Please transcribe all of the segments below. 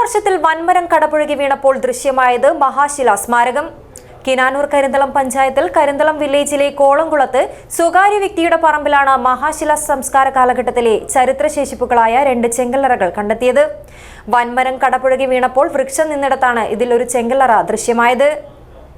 കാലവർഷത്തിൽ വൻമരം കടപുഴകി വീണപ്പോൾ ദൃശ്യമായത് മഹാശില സ്മാരകം. കിനാനൂർ കരിന്തളം പഞ്ചായത്തിൽ കരിന്തളം വില്ലേജിലെ കോളംകുളത്ത് സ്വകാര്യ വ്യക്തിയുടെ പറമ്പിലാണ് മഹാശില സംസ്കാര കാലഘട്ടത്തിലെ ചരിത്രശേഷിപ്പുകളായ രണ്ട് ചെങ്കല്ലറകൾ കണ്ടെത്തിയത്. വൻമരം കടപുഴകി വീണപ്പോൾ വൃക്ഷം നിന്നിടത്താണ് ഇതിലൊരു ചെങ്കല്ലറ ദൃശ്യമായത്.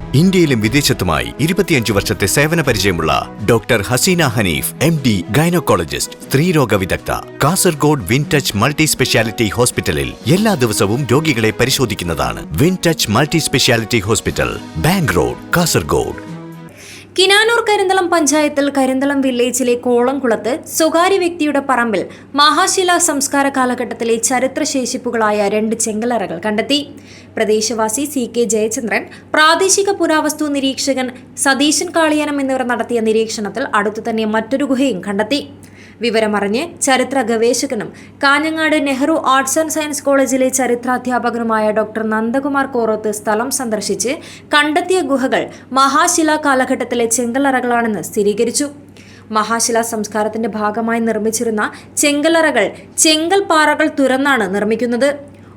ഇന്ത്യയിലും വിദേശത്തുമായി ഇരുപത്തിയഞ്ച് വർഷത്തെ സേവന പരിചയമുള്ള doctor Haseena Hanif M D gynaecologist സ്ത്രീരോഗ വിദഗ്ധ Kasaragod Win Touch multi speciality ഹോസ്പിറ്റലിൽ എല്ലാ ദിവസവും രോഗികളെ പരിശോധിക്കുന്നതാണ് Win Touch multi speciality hospital bank road Kasaragod. Kinanur Karinthalam പഞ്ചായത്തിൽ കരിന്തളം വില്ലേജിലെ കോളംകുളത്ത് സ്വകാര്യ വ്യക്തിയുടെ പറമ്പിൽ മഹാശില സംസ്കാര കാലഘട്ടത്തിലെ ചരിത്രശേഷിപ്പുകളായ രണ്ട് ചെങ്കലറകൾ കണ്ടെത്തി. പ്രദേശവാസി സി കെ ജയചന്ദ്രൻ പ്രാദേശിക പുരാവസ്തു നിരീക്ഷകൻ സതീശൻ കാളിയാനം എന്നിവർ നടത്തിയ നിരീക്ഷണത്തിൽ അടുത്തു തന്നെ മറ്റൊരു ഗുഹയും കണ്ടെത്തി. വിവരമറിഞ്ഞ് ചരിത്ര ഗവേഷകനും Kanhangad Nehru arts and science കോളേജിലെ ചരിത്രാധ്യാപകനുമായ ഡോക്ടർ നന്ദകുമാർ കോറത്ത് സ്ഥലം സന്ദർശിച്ച് കണ്ടെത്തിയ ഗുഹകൾ മഹാശില കാലഘട്ടത്തിലെ ചെങ്കലറകളാണെന്ന് സ്ഥിരീകരിച്ചു. മഹാശില സംസ്കാരത്തിന്റെ ഭാഗമായി നിർമ്മിച്ചിരുന്ന ചെങ്കലറകൾ ചെങ്കൽ പാറകൾ തുരന്നാണ് നിർമ്മിക്കുന്നത്.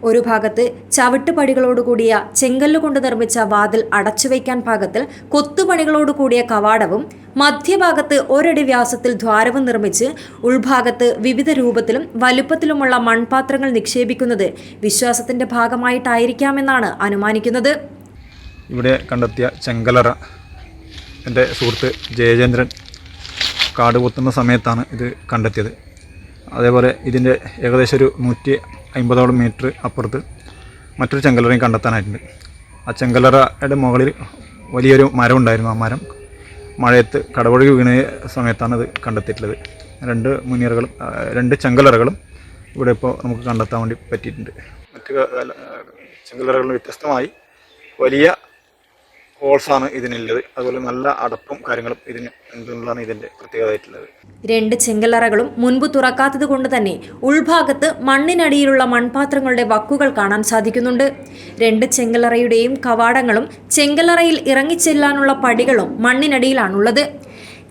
ഒരു ഭാഗത്ത് ചവിട്ടുപടികളോടുകൂടിയ ചെങ്കല്ലുകൊണ്ട് നിർമ്മിച്ച വാതിൽ അടച്ചുവയ്ക്കാൻ പാകത്തിൽ കൊത്തുപണികളോടുകൂടിയ കവാടവും മധ്യഭാഗത്ത് ഒരടി വ്യാസത്തിൽ ദ്വാരവും നിർമ്മിച്ച് ഉൾഭാഗത്ത് വിവിധ രൂപത്തിലും വലുപ്പത്തിലുമുള്ള മൺപാത്രങ്ങൾ നിക്ഷേപിക്കുന്നത് വിശ്വാസത്തിന്റെ ഭാഗമായിട്ടായിരിക്കാമെന്നാണ് അനുമാനിക്കുന്നത്. ഇവിടെ കണ്ടെത്തിയ ചെങ്കലറ. എന്റെ സുഹൃത്ത് ജയചന്ദ്രൻ കാട് കുത്തുന്ന സമയത്താണ് ഇത് കണ്ടെത്തിയത്. അതേപോലെ ഇതിന്റെ ഏകദേശം ഒരു നൂറ്റി അമ്പതോളം മീറ്റർ അപ്പുറത്ത് മറ്റൊരു ചെങ്കലറയും കണ്ടെത്താനായിട്ടുണ്ട്. ആ ചെങ്കലറയുടെ മുകളിൽ വലിയൊരു മരം ഉണ്ടായിരുന്നു ആ മരം മഴയത്ത് കടവഴുകി വീണ സമയത്താണ് ഇത് കണ്ടെത്തിയിട്ടുള്ളത്. രണ്ട് മുനിയറകളും രണ്ട് ചെങ്കലറകളും ഇവിടെ ഇപ്പോൾ നമുക്ക് കണ്ടെത്താൻ വേണ്ടി പറ്റിയിട്ടുണ്ട്. മറ്റ് ചെങ്കലറകളിൽ വ്യത്യസ്തമായി വലിയ ഹോൾസാണ് ഇതിനുള്ളത്. അതുപോലെ നല്ല അടപ്പും കാര്യങ്ങളും ഇതിന് ഉണ്ടെന്നുള്ളതാണ് ഇതിന്റെ പ്രത്യേകതയായിട്ടുള്ളത്? രണ്ട് ചെങ്കല്ലറകളും മുൻപ് തുറക്കാത്തത് കൊണ്ട് തന്നെ ഉൾഭാഗത്ത് മണ്ണിനടിയിലുള്ള മൺപാത്രങ്ങളുടെ വക്കുകൾ കാണാൻ സാധിക്കുന്നുണ്ട്. രണ്ട് ചെങ്കലറയുടെയും കവാടങ്ങളും ചെങ്കലറയിൽ ഇറങ്ങിച്ചെല്ലാനുള്ള പടികളും മണ്ണിനടിയിലാണുള്ളത്.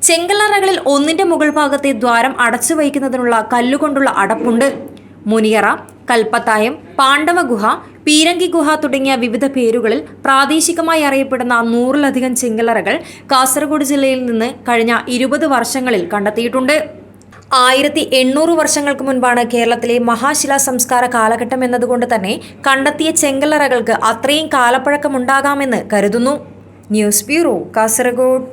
ചെങ്കലറകളിൽ ഒന്നിന്റെ മുകൾ ഭാഗത്തെ ദ്വാരം അടച്ചു വയ്ക്കുന്നതിനുള്ള കല്ലുകൊണ്ടുള്ള അടപ്പുണ്ട്. മുനിയറ കൽപ്പത്തായം പാണ്ഡവഗുഹ പീരങ്കി ഗുഹ തുടങ്ങിയ വിവിധ പേരുകളിൽ പ്രാദേശികമായി അറിയപ്പെടുന്ന നൂറിലധികം ചെങ്കലറകൾ കാസർഗോഡ് ജില്ലയിൽ നിന്ന് കഴിഞ്ഞ ഇരുപത് വർഷങ്ങളിൽ കണ്ടെത്തിയിട്ടുണ്ട്. ആയിരത്തി എണ്ണൂറ് വർഷങ്ങൾക്ക് മുൻപാണ് കേരളത്തിലെ മഹാശിലാ സംസ്കാര കാലഘട്ടം എന്നതുകൊണ്ട് തന്നെ കണ്ടെത്തിയ ചെങ്കലറകൾക്ക് അത്രയും കാലപ്പഴക്കമുണ്ടാകാമെന്ന് കരുതുന്നു. News bureau Kasaragod.